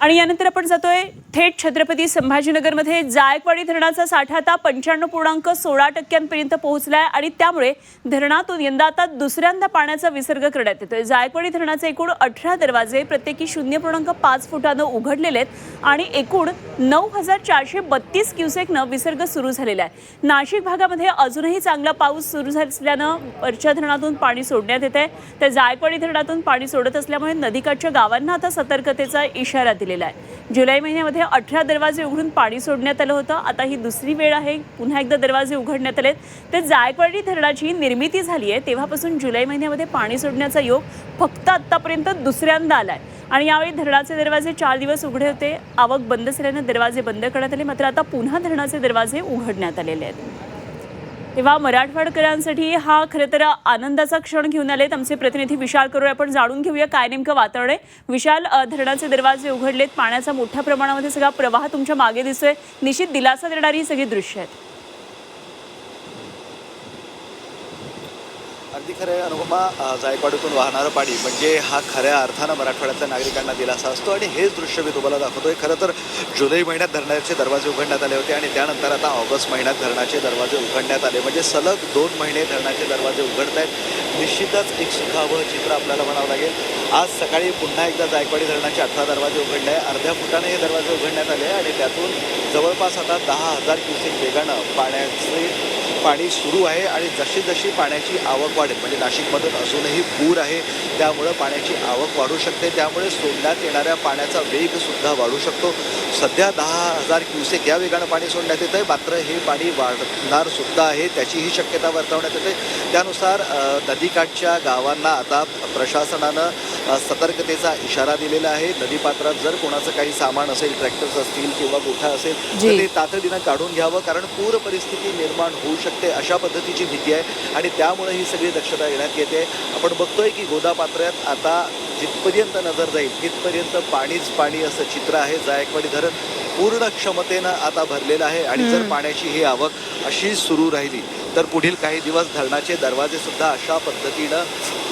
आणि यानंतर आपण जातोय थेट छत्रपती संभाजीनगरमध्ये जायकवाडी धरणाचा साठा आता पंच्याण्णव पूर्णांक सोळा टक्क्यांपर्यंत पोहोचलाय आणि त्यामुळे धरणातून यंदा आता दुसऱ्यांदा पाण्याचा विसर्ग करण्यात येतोय. जायकवाडी धरणाचे एकूण अठरा दरवाजे प्रत्येकी शून्य पूर्णांक पाच फुटानं उघडलेले आहेत आणि एकूण नऊ हजार चारशे बत्तीस क्युसेकनं विसर्ग सुरू झालेला आहे. नाशिक भागामध्ये अजूनही चांगला पाऊस सुरू असल्यानं वरच्या धरणातून पाणी सोडण्यात येत आहे. तर जायकवाडी धरणातून पाणी सोडत असल्यामुळे नदीकाठच्या गावांना आता सतर्कतेचा इशारा दिलेला आहे. जुलै महिन्यामध्ये अठरा दरवाजे उघडून पाणी सोडण्यात आलं होतं. आता ही दुसरी वेळ आहे. पुन्हा एकदा दरवाजे उघडण्यात आलेत. तर जायकवाडी धरणाची निर्मिती झाली आहे. तेव्हापासून जुलै महिन्यामध्ये पाणी सोडण्याचा योग फक्त आत्तापर्यंत दुसऱ्यांदा आला आहे आणि यावेळी धरणाचे दरवाजे चार दिवस उघडे होते. आवक बंद झाल्यानं दरवाजे बंद करण्यात आले. मात्र आता पुन्हा धरणाचे दरवाजे उघडण्यात आलेले आहेत. तेव्हा मराठवाडकरांसाठी हा खरं तर आनंदाचा क्षण घेऊन आलेत. आमचे प्रतिनिधी विशाल करोळे आपण जाणून घेऊया काय नेमकं वातावरण आहे. विशाल धरणाचे दरवाजे उघडलेत पाण्याचा मोठ्या प्रमाणामध्ये सगळा प्रवाह तुमच्या मागे दिसतोय. निश्चित दिलासा देणारी ही सगळी दृश्य आहेत. अगदी खरं अनुपमा जायकवाडीतून वाहणारं पाणी म्हणजे हा खऱ्या अर्थानं मराठवाड्यातल्या नागरिकांना दिलासा असतो आणि हेच दृश्य मी तुम्हाला दाखवतोय. खरं तर जुलै महिन्यात धरणाचे दरवाजे उघडण्यात आले होते आणि त्यानंतर आता ऑगस्ट महिन्यात धरणाचे दरवाजे उघडण्यात आले. म्हणजे सलग दोन महिने धरणाचे दरवाजे उघडत आहेत निश्चितच एक सुखावं चित्र आपल्याला म्हणावं लागेल. आज सकाळी पुन्हा एकदा जायकवाडी धरणाचे अठरा दरवाजे उघडले. आहे अर्ध्या फुटाने हे दरवाजे उघडण्यात आले आणि त्यातून जवळपास आता दहा हजार क्युसेक वेगानं पाण्याचे पाणी सुरू आहे आणि जशी जशी पाण्याची आवक वाढेल म्हणजे नाशिकमधून अजूनही पूर आहे त्यामुळं पाण्याची आवक वाढू शकते. त्यामुळे सोडण्यात येणाऱ्या पाण्याचा वेग सुद्धा वाढू शकतो. सध्या दहा हजार क्युसेक या वेगानं पाणी सोडण्यात येतं आहे मात्र हे पाणी वाढणार सुद्धा आहे त्याचीही शक्यता वर्तवण्यात येते. त्यानुसार नदीकाठच्या गावांना आता प्रशासनानं सतर्कतेचा इशारा दिलेला आहे. नदीपात्रात जर कोणाचं काही सामान असेल ट्रॅक्टर्स असतील किंवा गोठा असेल. तर ते तातडीनं काढून घ्यावं कारण पूर परिस्थिती निर्माण होऊ शकते. अशा पद्धतीची भीती आहे आणि त्यामुळे ही सगळी दक्षता घेण्यात येते. आपण बघतोय की गोदापात्र्यात आता जिथपर्यंत नजर जाईल तिथपर्यंत पाणीच पाणी असं चित्र आहे. जायकवाडी धरण पूर्ण क्षमतेनं आता भरलेलं आहे आणि जर पाण्याची ही आवक अशी सुरू राहिली तर पुढील काही दिवस धरणाचे दरवाजे सुद्धा अशा पद्धतीनं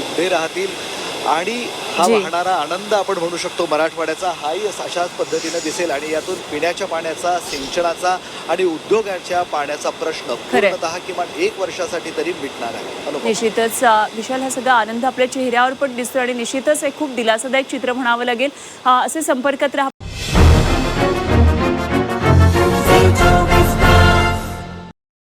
उघडे राहतील. आणि हा. वाहणारा आनंद आपण म्हणू शकतो मराठवाड्याचा हाही अशाच पद्धतीनं दिसेल आणि यातून पिण्याच्या पाण्याचा सिंचनाचा आणि उद्योगाच्या पाण्याचा प्रश्न. पूर्णतः किमान एक वर्षासाठी तरी मिटणार आहे निश्चितच विशाल हा सगळा आनंद आपल्या चेहऱ्यावर पण दिसतो आणि निश्चितच एक खूप दिलासादायक चित्र म्हणावं लागेल असे संपर्कात राहा